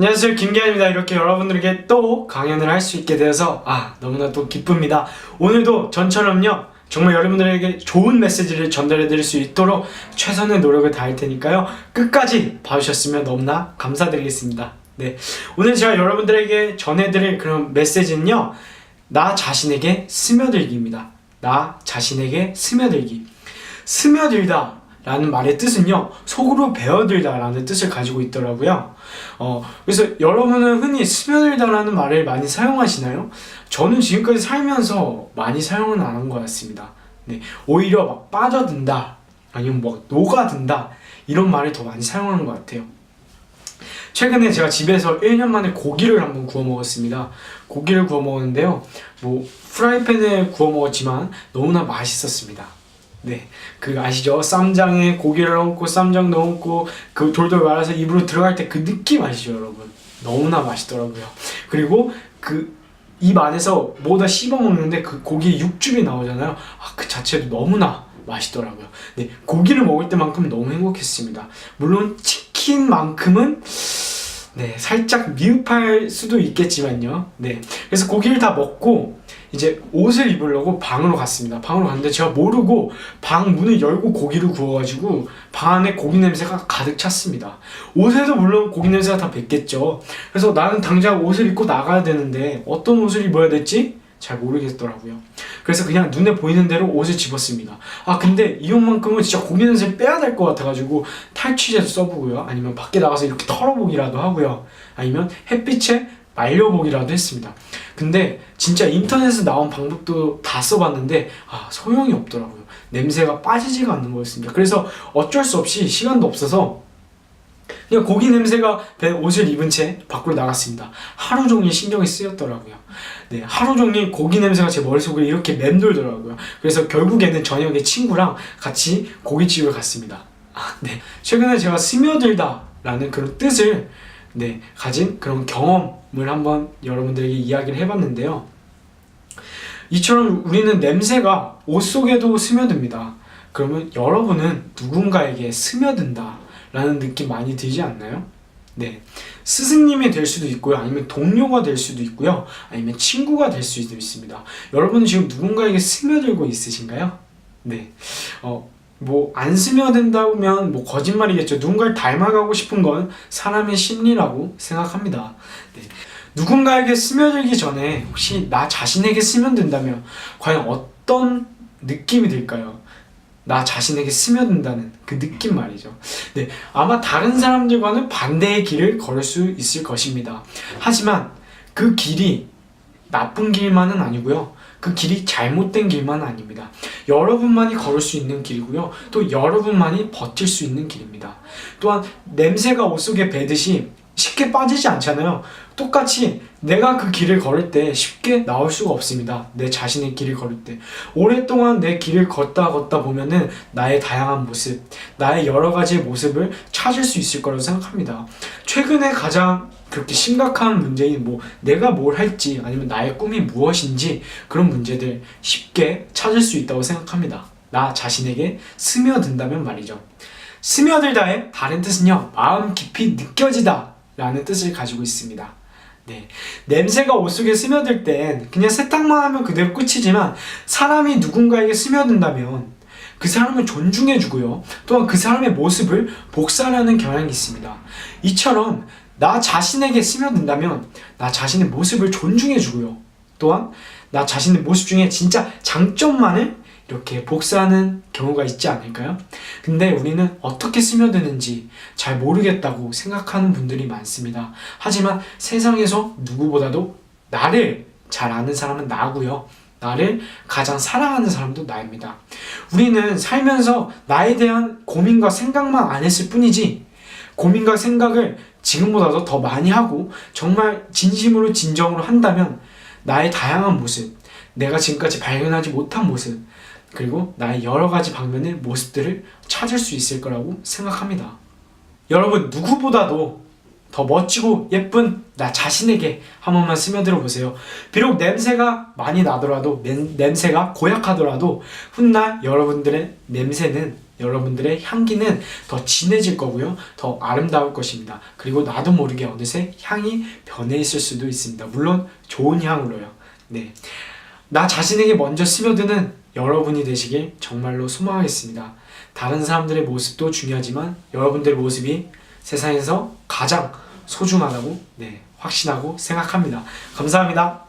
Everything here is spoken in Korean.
안녕하세요. 김기현입니다. 이렇게 여러분들에게 또 강연을 할 수 있게 되어서 아 너무나 또 기쁩니다. 오늘도 전처럼요 정말 여러분들에게 좋은 메시지를 전달해 드릴 수 있도록 최선의 노력을 다할 테니까요. 끝까지 봐주셨으면 너무나 감사드리겠습니다. 네. 오늘 제가 여러분들에게 전해드릴 그런 메시지는요 나 자신에게 스며들기입니다. 나 자신에게 스며들기. 스며들다 라는 말의 뜻은요 속으로 배어들다 라는 뜻을 가지고 있더라고요 어, 그래서 여러분은 흔히 스며들다 라는 말을 많이 사용하시나요? 저는 지금까지 살면서 많이 사용은 안 한 것 같습니다 네, 오히려 막 빠져든다 아니면 뭐 녹아든다 이런 말을 더 많이 사용하는 것 같아요 최근에 제가 집에서 1년 만에 고기를 한번 구워 먹었습니다. 고기를 구워 먹었는데요. 뭐 프라이팬에 구워 먹었지만 너무나 맛있었습니다. 네, 그 아시죠? 쌈장에 고기를 넣고 쌈장 넣고 그 돌돌 말아서 입으로 들어갈 때 그 느낌 아시죠, 여러분? 너무나 맛있더라고요. 그리고 그 입 안에서 뭐다 씹어 먹는데 그 고기에 육즙이 나오잖아요. 아, 그 자체도 너무나 맛있더라고요. 네, 고기를 먹을 때만큼 너무 행복했습니다. 물론 치킨만큼은 네, 살짝 미흡할 수도 있겠지만요. 네. 그래서 고기를 다 먹고 이제 옷을 입으려고 방으로 갔습니다. 방으로 갔는데 제가 모르고 방 문을 열고 고기를 구워가지고 방 안에 고기 냄새가 가득 찼습니다. 옷에도 물론 고기 냄새가 다 뱄겠죠. 그래서 나는 당장 옷을 입고 나가야 되는데 어떤 옷을 입어야 될지 잘 모르겠더라고요. 그래서 그냥 눈에 보이는 대로 옷을 집었습니다. 아 근데 이 옷만큼은 진짜 고기 냄새 빼야 될 것 같아가지고 탈취제도 써보고요. 아니면 밖에 나가서 이렇게 털어보기라도 하고요. 아니면 햇빛에 말려보기라도 했습니다. 근데 진짜 인터넷에 나온 방법도 다 써봤는데 아 소용이 없더라고요. 냄새가 빠지지가 않는 거였습니다. 그래서 어쩔 수 없이 시간도 없어서 그냥 고기 냄새가 배 옷을 입은 채 밖으로 나갔습니다. 하루 종일 신경이 쓰였더라고요. 네, 하루 종일 고기 냄새가 제 머릿속을 이렇게 맴돌더라고요. 그래서 결국에는 저녁에 친구랑 같이 고깃집을 갔습니다. 아, 네. 최근에 제가 스며들다 라는 그런 뜻을 네, 가진 그런 경험을 한번 여러분들에게 이야기를 해봤는데요. 이처럼 우리는 냄새가 옷 속에도 스며듭니다. 그러면 여러분은 누군가에게 스며든다 라는 느낌 많이 들지 않나요? 네. 스승님이 될 수도 있고요. 아니면 동료가 될 수도 있고요. 아니면 친구가 될 수도 있습니다. 여러분은 지금 누군가에게 스며들고 있으신가요? 네. 어, 뭐, 안 스며든다면 뭐 거짓말이겠죠. 누군가를 닮아가고 싶은 건 사람의 심리라고 생각합니다. 네. 누군가에게 스며들기 전에 혹시 나 자신에게 스며든다면 과연 어떤 느낌이 들까요? 나 자신에게 스며든다는 그 느낌 말이죠. 네, 아마 다른 사람들과는 반대의 길을 걸을 수 있을 것입니다. 하지만 그 길이 나쁜 길만은 아니고요. 그 길이 잘못된 길만은 아닙니다. 여러분만이 걸을 수 있는 길이고요. 또 여러분만이 버틸 수 있는 길입니다. 또한 냄새가 옷 속에 배듯이 쉽게 빠지지 않잖아요. 똑같이 내가 그 길을 걸을 때 쉽게 나올 수가 없습니다. 내 자신의 길을 걸을 때. 오랫동안 내 길을 걷다 걷다 보면은 나의 다양한 모습, 나의 여러 가지의 모습을 찾을 수 있을 거라고 생각합니다. 최근에 가장 그렇게 심각한 문제인 뭐 내가 뭘 할지 아니면 나의 꿈이 무엇인지 그런 문제들 쉽게 찾을 수 있다고 생각합니다. 나 자신에게 스며든다면 말이죠. 스며들다의 다른 뜻은요, 마음 깊이 느껴지다 라는 뜻을 가지고 있습니다. 네. 냄새가 옷 속에 스며들 땐 그냥 세탁만 하면 그대로 끝이지만 사람이 누군가에게 스며든다면 그 사람을 존중해주고요. 또한 그 사람의 모습을 복사하는 경향이 있습니다. 이처럼 나 자신에게 스며든다면 나 자신의 모습을 존중해주고요. 또한 나 자신의 모습 중에 진짜 장점만을 이렇게 복사하는 경우가 있지 않을까요? 근데 우리는 어떻게 스며드는지 잘 모르겠다고 생각하는 분들이 많습니다. 하지만 세상에서 누구보다도 나를 잘 아는 사람은 나고요. 나를 가장 사랑하는 사람도 나입니다. 우리는 살면서 나에 대한 고민과 생각만 안 했을 뿐이지 고민과 생각을 지금보다도 더 많이 하고 정말 진심으로 진정으로 한다면 나의 다양한 모습, 내가 지금까지 발견하지 못한 모습, 그리고 나의 여러 가지 방면의 모습들을 찾을 수 있을 거라고 생각합니다. 여러분 누구보다도 더 멋지고 예쁜 나 자신에게 한 번만 스며들어 보세요. 비록 냄새가 많이 나더라도 냄, 냄새가 고약하더라도 훗날 여러분들의 냄새는 여러분들의 향기는 더 진해질 거고요. 더 아름다울 것입니다. 그리고 나도 모르게 어느새 향이 변해 있을 수도 있습니다. 물론 좋은 향으로요. 네. 나 자신에게 먼저 스며드는 여러분이 되시길 정말로 소망하겠습니다. 다른 사람들의 모습도 중요하지만 여러분들의 모습이 세상에서 가장 소중하다고 네, 확신하고 생각합니다. 감사합니다.